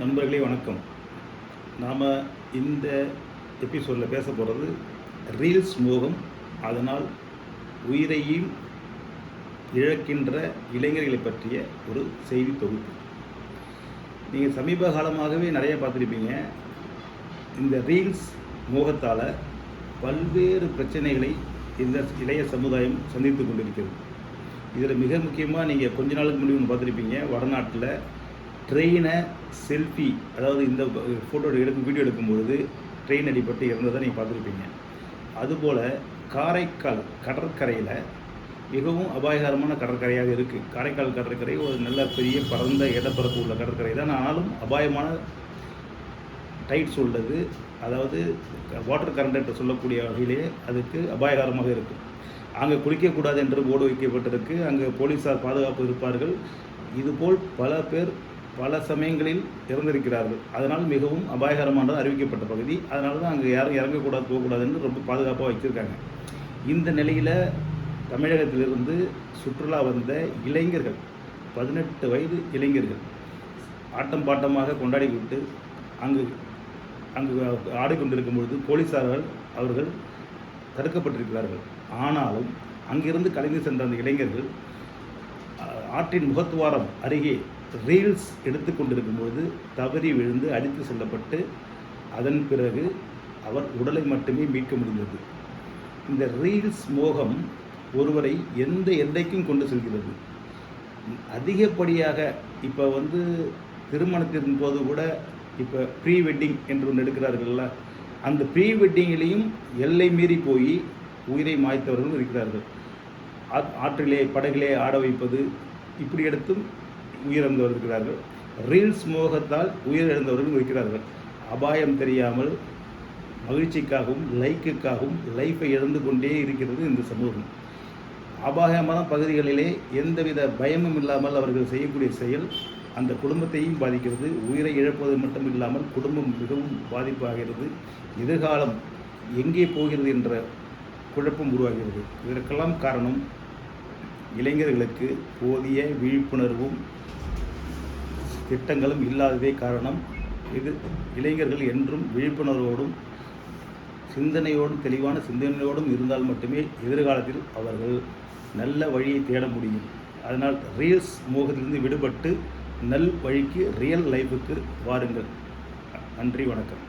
நண்பர்களே வணக்கம். நாம் இந்த எபிசோடில் பேச போகிறது ரீல்ஸ் மோகம் அதனால் உயிரையும் இழக்கின்ற இளைஞர்களை பற்றிய ஒரு செய்தி தொகுப்பு. நீங்கள் சமீப காலமாகவே நிறைய பார்த்துருப்பீங்க. இந்த ரீல்ஸ் மோகத்தால் பல்வேறு பிரச்சனைகளை இந்த இளைய சமுதாயம் சந்தித்து கொண்டிருக்கிறது. இதில் மிக முக்கியமாக நீங்கள் கொஞ்ச நாளுக்கு முன்னாடி ஒன்று பார்த்துருப்பீங்க. வடநாட்டில் ட்ரெயினை செல்ஃபி அதாவது இந்த ஃபோட்டோ எடுக்கும் வீடியோ எடுக்கும்பொழுது ட்ரெயின் அடிபட்டு இறந்ததை நீங்கள் பார்த்துருப்பீங்க. அதுபோல் காரைக்கால் கடற்கரையில் மிகவும் அபாயகரமான கடற்கரையாக இருக்குது காரைக்கால் கடற்கரை ஒரு நல்ல பெரிய பரந்த இடப்பரப்பு உள்ள கடற்கரை தான். ஆனாலும் அபாயமான டைட்ஸ் உள்ளது. அதாவது வாட்டர் கரண்ட் என்று சொல்லக்கூடிய வகையிலே அதுக்கு அபாயகரமாக இருக்கும் அங்கே குளிக்கக்கூடாது என்று போர்டு வைக்கப்பட்டிருக்கு. அங்கே போலீஸார் பாதுகாப்பு இருப்பார்கள். இதுபோல் பல பேர் பல சமயங்களில் இறந்திருக்கிறார்கள். அதனால் மிகவும் அபாயகரமானது அறிவிக்கப்பட்ட பகுதி. அதனால தான் அங்கே யாரும் இறங்கக்கூடாது போகக்கூடாதுன்னு ரொம்ப பாதுகாப்பாக வச்சுருக்காங்க. இந்த நிலையில் தமிழகத்திலிருந்து சுற்றுலா வந்த இளைஞர்கள் பதினெட்டு வயது இளைஞர்கள் ஆட்டம் பாட்டமாக கொண்டாடி விட்டு அங்கு அங்கு ஆடிக்கொண்டிருக்கும் பொழுது போலீஸார்கள் அவர்கள் தடுக்கப்பட்டிருக்கிறார்கள். ஆனாலும் அங்கிருந்து கலைந்து சென்ற அந்த இளைஞர்கள் ஆற்றின் முகத்துவாரம் அருகே ரீல்ஸ் எடுத்து பொழுது தவறி விழுந்து அடித்து செல்லப்பட்டு அதன் பிறகு அவர் உடலை மட்டுமே மீட்க முடிந்தது. இந்த ரீல்ஸ் மோகம் ஒருவரை எந்த எல்லைக்கும் கொண்டு செல்கிறது. அதிகப்படியாக இப்போ வந்து திருமணத்தின் போது கூட இப்போ ப்ரீ வெட்டிங் என்று ஒன்று எடுக்கிறார்கள்ல அந்த ப்ரீ வெட்டிங்கிலையும் எல்லை மீறி போய் உயிரை மாய்த்தவர்கள் இருக்கிறார்கள். ஆற்றிலே படகிலே ஆட வைப்பது இப்படி எடுத்தும் உயிரிழந்தவர்கள் இருக்கிறார்கள் ரீல்ஸ் மோகத்தால் உயிரிழந்தவர்கள் இருக்கிறார்கள். அபாயம் தெரியாமல் மகிழ்ச்சிக்காகவும் லைக்குக்காகவும் லைஃப்பை இழந்து கொண்டே இருக்கிறது இந்த சமூகம். அபாயமான பகுதிகளிலே எந்தவித பயமும் இல்லாமல் அவர்கள் செய்யக்கூடிய செயல் அந்த குடும்பத்தையும் பாதிக்கிறது. உயிரை இழப்பது மட்டும் இல்லாமல் குடும்பம் மிகவும் பாதிப்பாகிறது. எதிர்காலம் எங்கே போகிறது என்ற குழப்பம் உருவாகிறது. இதற்கெல்லாம் காரணம் இளைஞர்களுக்கு போதிய விழிப்புணர்வும் திட்டங்களும் இல்லாததே காரணம். இது இளைஞர்கள் என்றும் விழிப்புணர்வோடும் சிந்தனையோடும் தெளிவான சிந்தனையோடும் இருந்தால் மட்டுமே எதிர்காலத்தில் அவர்கள் நல்ல வழியை தேட முடியும். அதனால் ரீல்ஸ் மோகத்திலிருந்து விடுபட்டு நல் வழிக்கு ரியல் லைஃபுக்கு வாருங்கள். நன்றி வணக்கம்.